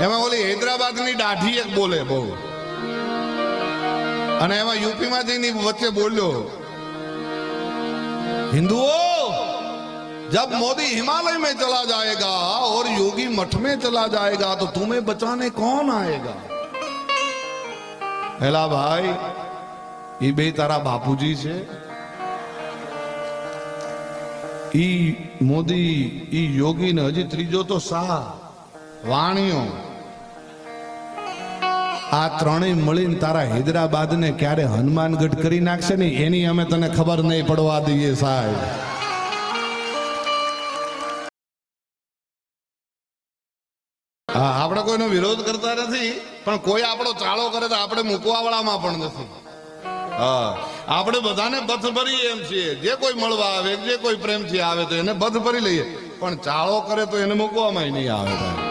એમાં ઓલી હૈદરાબાદની દાઢી એક બોલે બહુ અને એમાં યુપીમાં જઈને વચ્ચે બોલ્યો हिंदुओं जब मोदी हिमालय में चला जाएगा और योगी मठ में चला जाएगा तो तुम्हें बचाने कौन आएगा હેલા ભાઈ એ બે તારા બાપુજી છે ઈ મોદી ઈ યોગી ને હજી ત્રીજો તો શાહ વાણીઓ આ ત્રણેય મળીને તારા હૈદરાબાદ ને ક્યારે હનુમાનગઢ કરી નાખશે ને એની અમે તને ખબર નહીં પડવા દઈએ સાહેબ. હા, આપણે કોઈનો વિરોધ કરતા નથી, પણ કોઈ આપણો ચાળો કરે તો આપણે મૂકવા વાળામાં પણ નથી. હા, આપણે બધાને બથ ભરી એમ છીએ. જે કોઈ મળવા આવે, જે કોઈ પ્રેમથી આવે તો એને બથ ભરી લઈએ. પણ ચાળો કરે તો એને મૂકવામાં નહીં આવે.